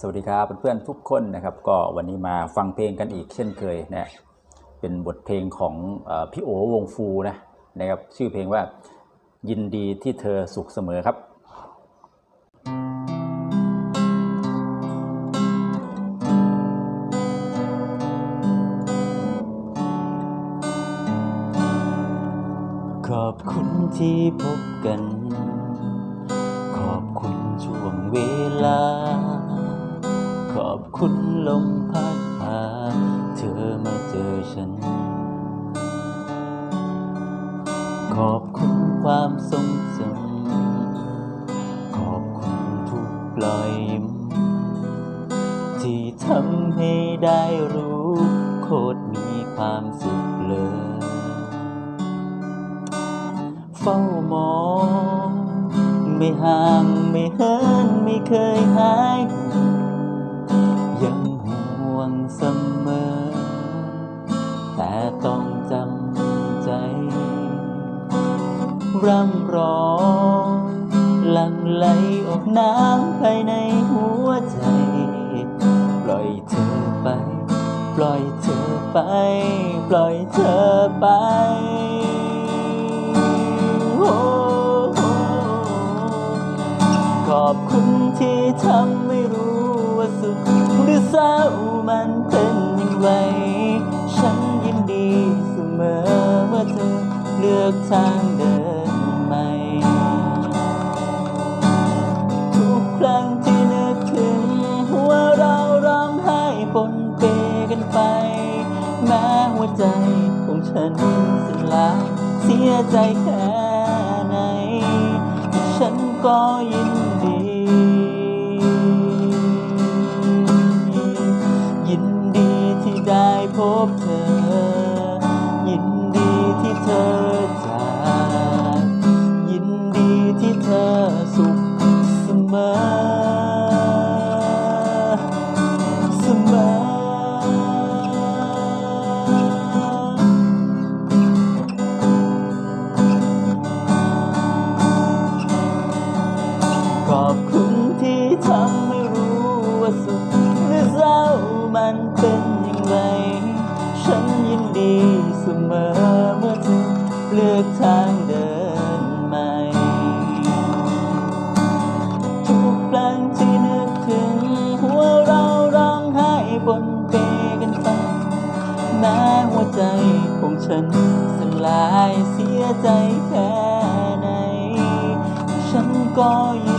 สวัสดีครับเพื่อนๆทุกคนนะครับ ก็วันนี้มาฟังเพลงกันอีกเช่นเคยนะเป็นบทเพลงของอพี่โอวงฟูนะนะครับชื่อเพลงว่ายินดีที่เธอสุขเสมอครับขอบคุณที่พบกัน ขอบคุณช่วงเวลา ขอบคุณความทรงจำขอบคุณทุกรอยยิ้ม ที่ทำให้ได้รู้ โคตรมีความสุขเลยเฝ้ามอง ไม่ห่างไม่เหินไม่เคยหาย ร่ำร้องหลังไหลออกน้ำภายในหัวใจ ปล่อยเธอไป ปล่อยเธอไป ปล่อยเธอไปโอ้โอ้ขอบคุณที่ทำให้รู้ว่าสุขหรือเศร้ามันเป็นอย่างไร ฉันยินดีเสมอเมื่อเธอเลือกทางเดินางที่นึกถึงว่าเราร้องไห้ปนเปกันไป แม้หัวใจของฉันสลายเสียใจแค่ไหน ฉันก็ยิน ฉันยินดีเสมอเมื่อเธอเลือกทางเดินใหม่ ทุกครั้งที่นึกถึงหัวเราร้องไห้บนเปกันไปแม้หัวใจของฉันสลายเสียใจแค่ไหน ฉันก็ยิ